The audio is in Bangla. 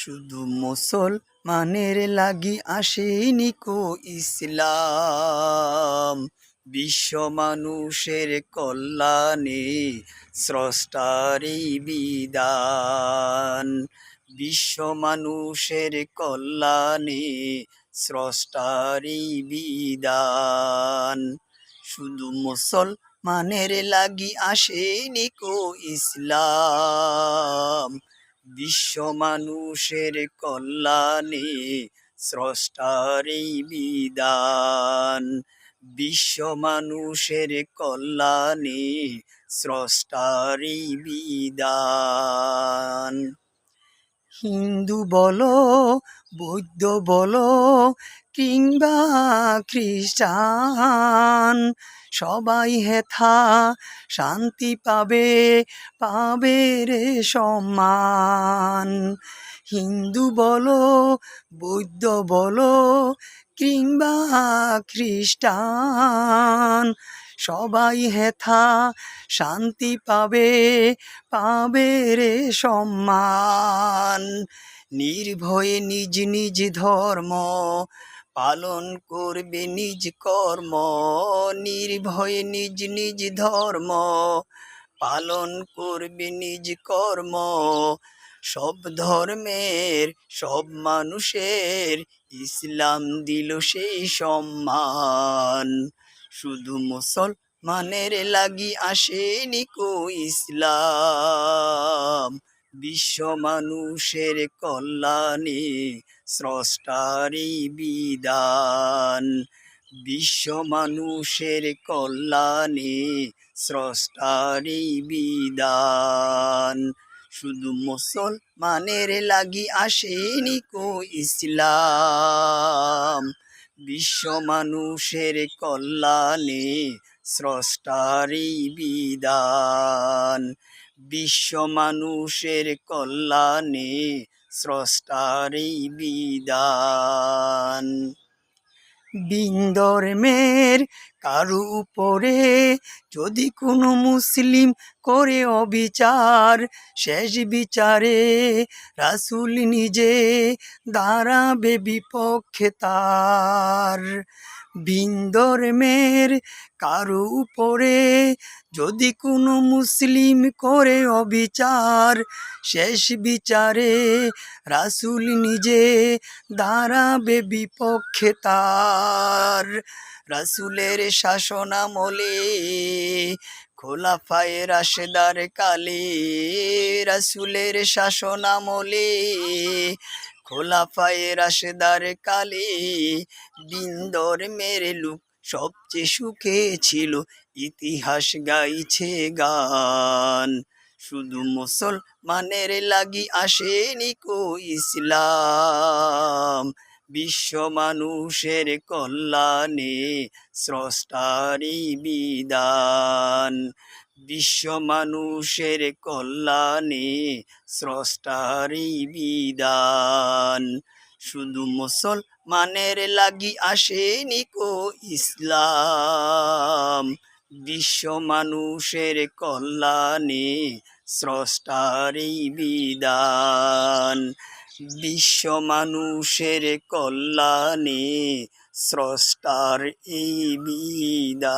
শুধু মুসলমানের লাগি আসেনি কো ইসলাম। বিশ্ব মানুষের কল্যাণে স্রষ্টারই বিদান বিশ্ব মানুষের কল্যাণে স্রষ্টারই বিদান শুধু মুসলমানের লাগি আসেনি কো ইসলাম। বিশ্ব মানুষের কল্যাণে স্রষ্টার এই বিদান বিশ্ব মানুষের কল্যাণে স্রষ্টার এই বিধান। হিন্দু বলো, বৌদ্ধ বলো কিংবা খ্রিস্টান, সবাই হেথা শান্তি পাবে পাবে রে সম্মান। হিন্দু বলো, বৌদ্ধ বলো কিংবা খ্রিস্টান সবাই হেথা শান্তি পাবে পাবে রে সম্মান। নির্ভয়ে নিজ নিজ ধর্ম পালন করবে নিজ কর্ম। নির্ভয়ে নিজ নিজ ধর্ম পালন করবে নিজ কর্ম। সব ধর্মের, সব মানুষের ইসলাম দিল সেই সম্মান। শুধু মুসলমানের লাগি আসেনি কো ইসলাম। বিশ্ব মানুষের কল্যাণে স্রষ্টারই বিধান। বিশ্ব মানুষের কল্যাণে স্রষ্টারই বিধান। শুধু মুসলমানের লাগি আসেনি কো ইসলাম। বিশ্ব মানুষের কল্যাণে স্রষ্টারি বিদান বিশ্ব মানুষের কল্যাণে স্রষ্টারি বিদান বিন্দর বিন্দর্মের কারু উপরে যদি কোনো মুসলিম করে অবিচার, শেষ বিচারে রাসুল নিজে দাঁড়াবে বিপক্ষে তার। বিন্দর্মের কারু উপরে যদি কোনো মুসলিম করে অবিচার, শেষ বিচারে রাসুল নিজে দাঁড়াবে বিপক্ষে তার। রাসুলের শাসনামলে খোলাফায়ে রাশেদার কালে, রাসুলের শাসনামলে খোলাফায়ে রাশেদার কালে বিন্দর মেরে লুক সবচেয়ে সুখে ছিল ইতিহাস গাইছে গান। শুধু মুসলমানের লাগি আসেনি কো ইসলাম। বিশ্ব মানুষের কল্যাণে স্রষ্টারই বিদান বিশ্ব মানুষের কল্যাণে স্রষ্টারই বিদান শুধু মুসলমানের লাগি আসেনি কো ইসলাম। বিশ্ব মানুষের কল্যাণে স্রষ্টারই বিদান বিশ্ব মানুষের কল্যাণে স্রষ্টার এই বিধান।